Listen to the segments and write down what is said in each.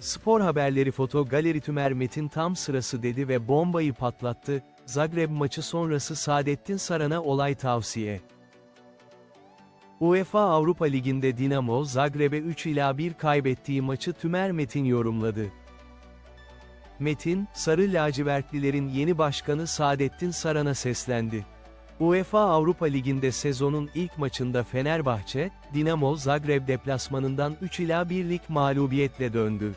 Spor haberleri foto galeri Tümer Metin tam sırası dedi ve bombayı patlattı, Zagreb maçı sonrası Saadettin Saran'a olay tavsiye. UEFA Avrupa Ligi'nde Dinamo Zagreb'e 3 ila 1 kaybettiği maçı Tümer Metin yorumladı. Metin, Sarı lacivertlilerin yeni başkanı Saadettin Saran'a seslendi. UEFA Avrupa Ligi'nde sezonun ilk maçında Fenerbahçe, Dinamo Zagreb deplasmanından 3 ila 1'lik mağlubiyetle döndü.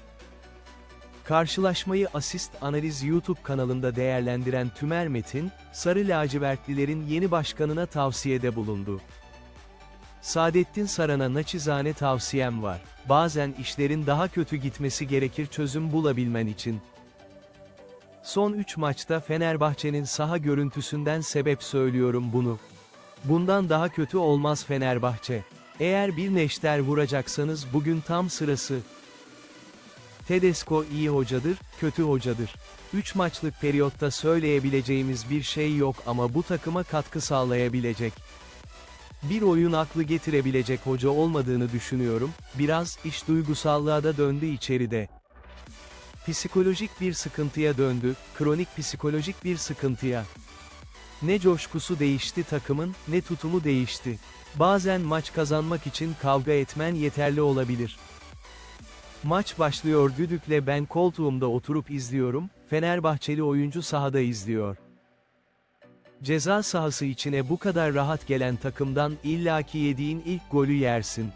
Karşılaşmayı Asist Analiz YouTube kanalında değerlendiren Tümer Metin, Sarı lacivertlilerin yeni başkanına tavsiyede bulundu. Saadettin Saran'a naçizane tavsiyem var. Bazen işlerin daha kötü gitmesi gerekir çözüm bulabilmen için. Son 3 maçta Fenerbahçe'nin saha görüntüsünden sebep söylüyorum bunu. Bundan daha kötü olmaz Fenerbahçe. Eğer bir neşter vuracaksanız bugün tam sırası. Tedesco iyi hocadır, kötü hocadır. 3 maçlık periyotta söyleyebileceğimiz bir şey yok ama bu takıma katkı sağlayabilecek. Bir oyun aklı getirebilecek hoca olmadığını düşünüyorum, biraz iş duygusallığa da döndü içeride. Psikolojik bir sıkıntıya döndü, kronik psikolojik bir sıkıntıya. Ne coşkusu değişti takımın, ne tutumu değişti. Bazen maç kazanmak için kavga etmen yeterli olabilir. Maç başlıyor düdükle ben koltuğumda oturup izliyorum, Fenerbahçeli oyuncu sahada izliyor. Ceza sahası içine bu kadar rahat gelen takımdan illaki yediğin ilk golü yersin.